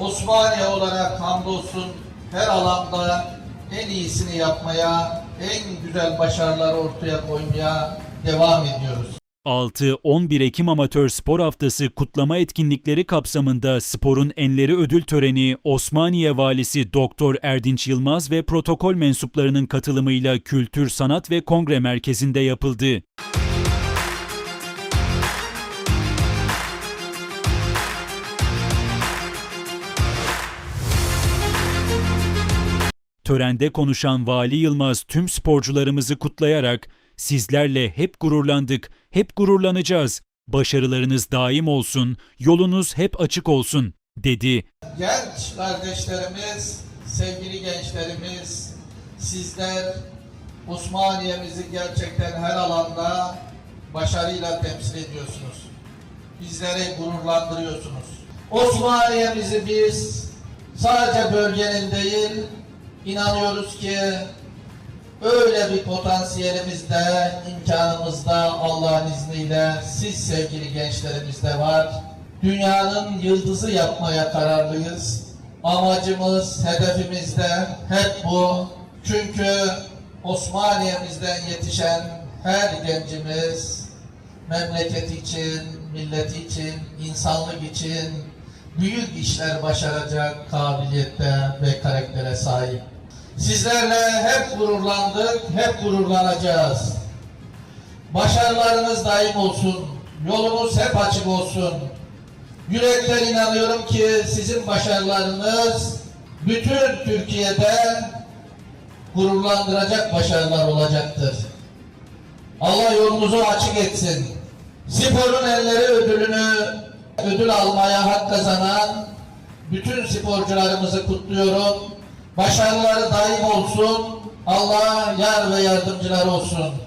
Osmaniye olarak hamdolsun her alanda en iyisini yapmaya, en güzel başarıları ortaya koymaya devam ediyoruz. 6-11 Ekim Amatör Spor Haftası kutlama etkinlikleri kapsamında sporun enleri ödül töreni Osmaniye Valisi Doktor Erdinç Yılmaz ve protokol mensuplarının katılımıyla Kültür, Sanat ve Kongre Merkezi'nde yapıldı. Törende konuşan Vali Yılmaz tüm sporcularımızı kutlayarak sizlerle hep gururlandık, hep gururlanacağız. Başarılarınız daim olsun, yolunuz hep açık olsun dedi. Genç kardeşlerimiz, sevgili gençlerimiz, sizler Osmaniye'mizi gerçekten her alanda başarıyla temsil ediyorsunuz. Bizleri gururlandırıyorsunuz. Osmaniye'mizi biz sadece bölgenin değil, inanıyoruz ki öyle bir potansiyelimizde, imkanımızda Allah'ın izniyle siz sevgili gençlerimizde var. Dünyanın yıldızı yapmaya kararlıyız. Amacımız, hedefimiz de hep bu. Çünkü Osmaniye'mizden yetişen her gencimiz memleket için, millet için, insanlık için büyük işler başaracak kabiliyette ve karaktere sahip. Sizlerle hep gururlandık, hep gururlanacağız. Başarılarınız daim olsun, yolunuz hep açık olsun. Yürekten inanıyorum ki sizin başarılarınız bütün Türkiye'de gururlandıracak başarılar olacaktır. Allah yolunuzu açık etsin. Sporun elleri ödülünü ödül almaya hak kazanan bütün sporcularımızı kutluyorum. Başarıları daim olsun. Allah yar ve yardımcılar olsun.